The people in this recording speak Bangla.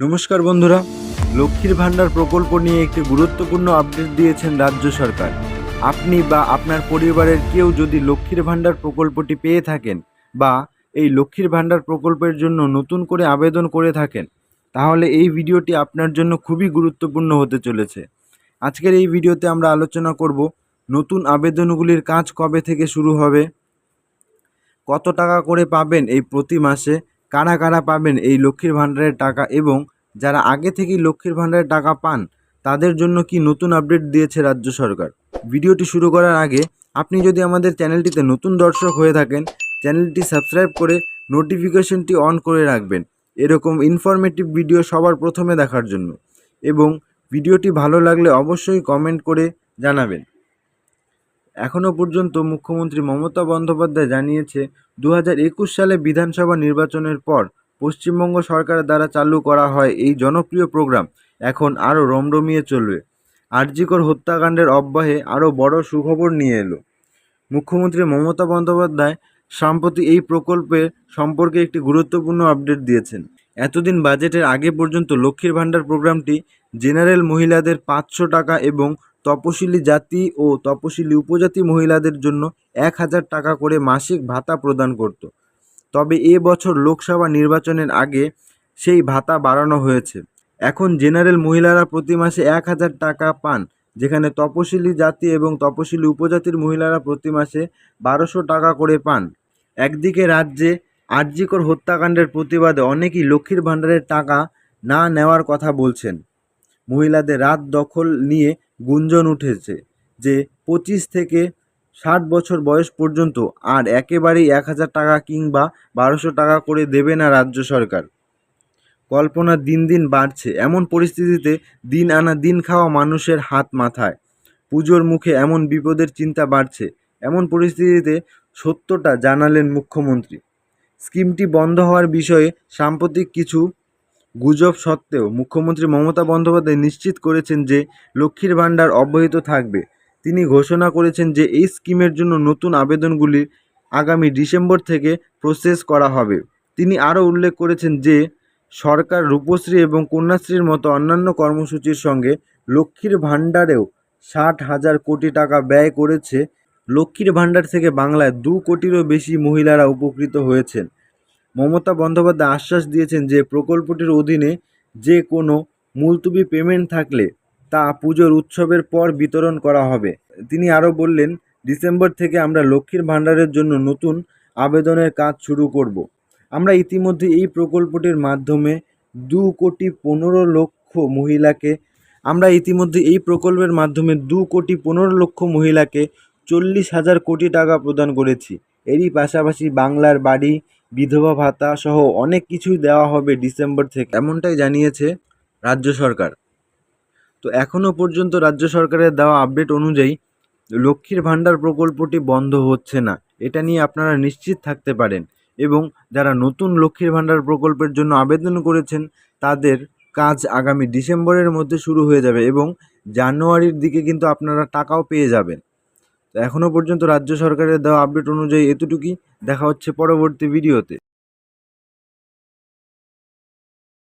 নমস্কার বন্ধুরা। লক্ষ্মীর ভাণ্ডার প্রকল্প নিয়ে একটি গুরুত্বপূর্ণ আপডেট দিয়েছেন রাজ্য সরকার। আপনি বা আপনার পরিবারের কেউ যদি লক্ষ্মীর ভাণ্ডার প্রকল্পটি পেয়ে থাকেন বা এই লক্ষ্মীর ভাণ্ডার প্রকল্পের জন্য নতুন করে আবেদন করে থাকেন, তাহলে এই ভিডিওটি আপনার জন্য খুবই গুরুত্বপূর্ণ হতে চলেছে। আজকের এই ভিডিওতে আমরা আলোচনা করব নতুন আবেদনগুলির কাজ কবে থেকে শুরু হবে, কত টাকা করে পাবেন এই প্রতি মাসে কারা কারা পাবেন এই লক্ষ্মীর ভাণ্ডারের টাকা এবং যারা আগে থেকেই লক্ষ্মীর ভাণ্ডারের টাকা পান, তাদের জন্য কি নতুন আপডেট দিয়েছে রাজ্য সরকার? ভিডিওটি শুরু করার আগে আপনি যদি আমাদের চ্যানেলটিতে নতুন দর্শক হয়ে থাকেন, চ্যানেলটি সাবস্ক্রাইব করে নোটিফিকেশনটি অন করে রাখবেন। এরকম ইনফরমেটিভ ভিডিও সবার প্রথমে দেখার জন্য। এবং ভিডিওটি ভালো লাগলে অবশ্যই কমেন্ট করে জানাবেন। এখনও পর্যন্ত মুখ্যমন্ত্রী মমতা বন্দ্যোপাধ্যায় জানিয়েছে দু হাজার একুশ সালে বিধানসভা নির্বাচনের পর পশ্চিমবঙ্গ সরকারের দ্বারা চালু করা হয় এই জনপ্রিয় প্রোগ্রাম, এখন আরও রমরমিয়ে চলবে। আরজিকর হত্যাকাণ্ডের অব্যাহে আরও বড় সুখবর নিয়ে এলো। মুখ্যমন্ত্রী মমতা বন্দ্যোপাধ্যায় সম্প্রতি এই প্রকল্পের সম্পর্কে একটি গুরুত্বপূর্ণ আপডেট দিয়েছেন। এতদিন বাজেটের আগে পর্যন্ত লক্ষ্মীর ভাণ্ডার প্রোগ্রামটি জেনারেল মহিলাদের পাঁচশো টাকা এবং তপশিলি জাতি ও তপশিলি উপজাতি মহিলাদের জন্য এক হাজার টাকা করে মাসিক ভাতা প্রদান করত। তবে এ বছর লোকসভা নির্বাচনের আগে সেই ভাতা বাড়ানো হয়েছে। এখন জেনারেল মহিলারা প্রতি মাসে এক হাজার টাকা পান, যেখানে তপশিলি জাতি এবং তপশিলি উপজাতির মহিলারা প্রতি মাসে বারোশো টাকা করে পান। একদিকে রাজ্যে আরজিকর হত্যাকাণ্ডের প্রতিবাদে অনেকেই লক্ষ্মীর ভাণ্ডারের টাকা না নেওয়ার কথা বলছেন। মহিলাদের রাত দখল নিয়ে গুঞ্জন উঠেছে যে পঁচিশ থেকে ষাট বছর বয়স পর্যন্ত আর একেবারেই এক হাজার টাকা কিংবা বারোশো টাকা করে দেবে না রাজ্য সরকার। কল্পনা দিন দিন বাড়ছে। এমন পরিস্থিতিতে দিন আনা দিন খাওয়া মানুষের হাত মাথায়। পুজোর মুখে এমন বিপদের চিন্তা বাড়ছে। এমন পরিস্থিতিতে সত্যটা জানালেন মুখ্যমন্ত্রী। স্কিমটি বন্ধ হওয়ার বিষয়ে সাম্প্রতিক কিছু গুজব সত্ত্বেও মুখ্যমন্ত্রী মমতা বন্দ্যোপাধ্যায় নিশ্চিত করেছেন যে লক্ষ্মীর ভাণ্ডার অব্যাহত থাকবে। তিনি ঘোষণা করেছেন যে এই স্কিমের জন্য নতুন আবেদনগুলি আগামী ডিসেম্বর থেকে প্রসেস করা হবে। তিনি আরও উল্লেখ করেছেন যে সরকার রূপশ্রী এবং কন্যাশ্রীর মতো অন্যান্য কর্মসূচির সঙ্গে লক্ষ্মীর ভাণ্ডারেও ষাট হাজার কোটি টাকা ব্যয় করেছে। লক্ষ্মীর ভাণ্ডার থেকে বাংলায় দু কোটিরও বেশি মহিলারা উপকৃত হয়েছেন। মমতা বন্দ্যোপাধ্যায় আশ্বাস দিয়েছেন যে প্রকল্পটির অধীনে যে কোনো মুলতুবি পেমেন্ট থাকলে তা পুজোর উৎসবের পর বিতরণ করা হবে। তিনি আরও বললেন, ডিসেম্বর থেকে আমরা লক্ষ্মীর ভাণ্ডারের জন্য নতুন আবেদনের কাজ শুরু করব। আমরা ইতিমধ্যে এই প্রকল্পটির মাধ্যমে দু কোটি পনেরো লক্ষ মহিলাকে, আমরা ইতিমধ্যে এই প্রকল্পের মাধ্যমে দু কোটি পনেরো লক্ষ মহিলাকে চল্লিশ হাজার কোটি টাকা প্রদান করেছি। এরই পাশাপাশি বাংলার বাড়ি বিধবা ভাতা সহ অনেক কিছুই দেওয়া হবে ডিসেম্বর থেকে। এমনটাই জানিয়েছে রাজ্য সরকার। তো এখনও পর্যন্ত রাজ্য সরকারের দেওয়া আপডেট অনুযায়ী লক্ষ্মীর ভাণ্ডার প্রকল্পটি বন্ধ হচ্ছে না। এটা নিয়ে আপনারা নিশ্চিত থাকতে পারেন এবং যারা নতুন লক্ষ্মীর ভাণ্ডার প্রকল্পের জন্য আবেদন করেছেন, তাদের কাজ আগামী ডিসেম্বরের মধ্যে শুরু হয়ে যাবে এবং জানুয়ারির দিকে কিন্তু আপনারা টাকাও পেয়ে যাবেন। তো এখনও পর্যন্ত রাজ্য সরকারের দেওয়া আপডেট অনুযায়ী এতটুকুই। দেখা হচ্ছে পরবর্তী ভিডিওতে